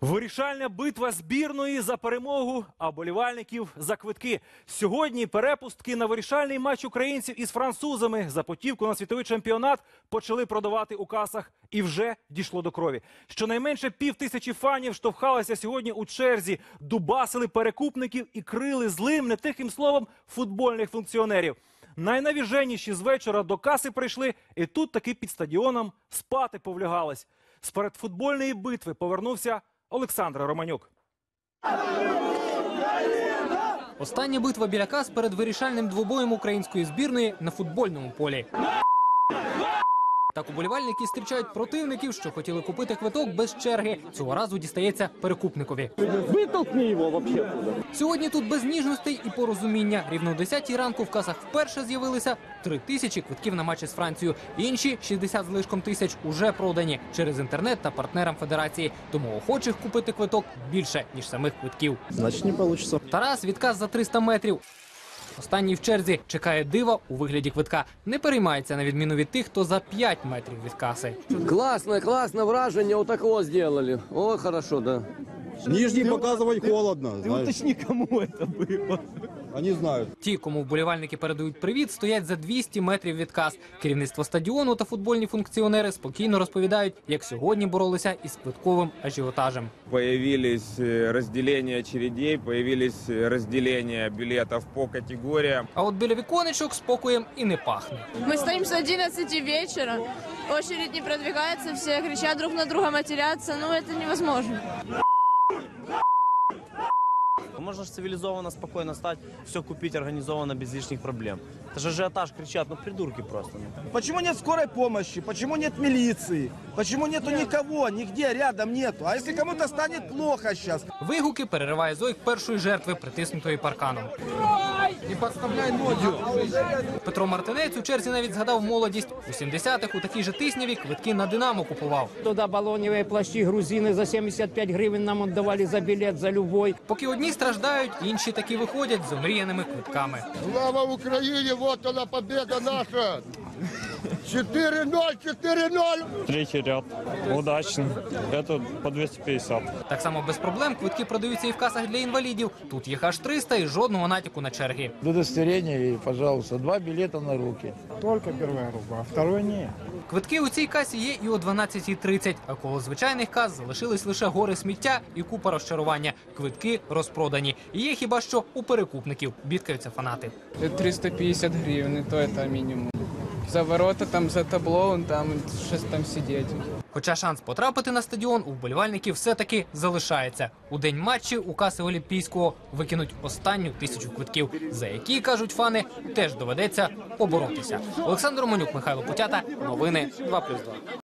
Вирішальна битва збірної за перемогу, а болівальників за квитки. Сьогодні перепустки на вирішальний матч українців із французами за путівку на світовий чемпіонат почали продавати у касах і вже дійшло до крові. Щонайменше пів тисячі фанів штовхалися сьогодні у черзі, дубасили перекупників і крили злим, не тихим словом, футбольних функціонерів. Найнавіженіші з вечора до каси прийшли, і тут таки під стадіоном спати повлягались. З передфутбольної битви повернувся Олександр Романюк. Остання битва біля кас перед вирішальним двобоєм української збірної на футбольному полі. Так уболівальники зустрічають противників, що хотіли купити квиток без черги. Цього разу дістається перекупникові. Его вообще оттуда. Сьогодні тут без ніжностей і порозуміння. Рівно о 10 ранку в касах вперше з'явилися 3 тисячі квитків на матчі з Францією. Інші 60 з лишком тисяч уже продані через інтернет та партнерам федерації. Тому охочих купити квиток більше ніж самих квитків. Значит, не получится. Тарас відказ за 300 метрів. Останній в черзі чекає дива у вигляді квитка. Не переймається на відміну від тих, хто за 5 метрів від каси. Класне, класне враження. Отако зробили. О, хорошо, да. Нижний показывать холодно, Ты знаешь. уточни, кому это было. Они знают. Ті, кому вболівальники передають привіт, стоять за 200 метрів від кас. Керівництво стадіону та футбольні функціонери спокійно розповідають, як сьогодні боролися із квитковим ажіотажем. Появились э, разделения очередей, появились э, разделения билетов по категориям. А от біля віконечок спокоєм і не пахне. Мы стоим с 11 вечера, очередь не продвигается, все кричат друг на друга, матерятся, ну это невозможно. Можно же цивилизованно, спокойно стать, все купить организованно, без лишних проблем. Это же ажиотаж кричат, ну придурки просто. ну. Почему нет скорой помощи? Почему нет милиции? Почему нету никого? Нигде рядом нету. А если кому-то станет плохо сейчас? Вигуки перериває зойк першої жертви, притиснутої парканом. Не подставляй ноги. Петро Мартинець у черзі навіть згадав молодість. У 70-х у такій же тисняві квитки на Динамо купував. Туда баллоневые плащи грузины за 75 гривен нам отдавали за билет, за любой. Поки одні страждають, інші таки виходять з омріяними квитками. Слава Україні! вот она победа наша. 4-0, 4-0. Третий ряд. Удачно. Это по 250. Так само без проблем квитки продаються і в касах для інвалідів. Тут їх аж 300 і жодного натяку на черги. Удостоверение и, пожалуйста, два билета на руки. Только первая группа, а второй нет. Квитки у цій касі є і о 12.30, а коло звичайних кас залишились лише гори сміття і купа розчарування. Квитки розпродані. І є хіба що у перекупників. Бідкаються фанати. 350 гривен, и то это минимум. За ворота, там, за табло, там, щось там сидіти. Хоча шанс потрапити на стадіон у вболівальників все-таки залишається. У день матчі у каси Олімпійського викинуть останню тисячу квитків, за які кажуть фани, теж доведеться поборотися. Олександр Романюк, Михайло Путята. Новини 2+,2.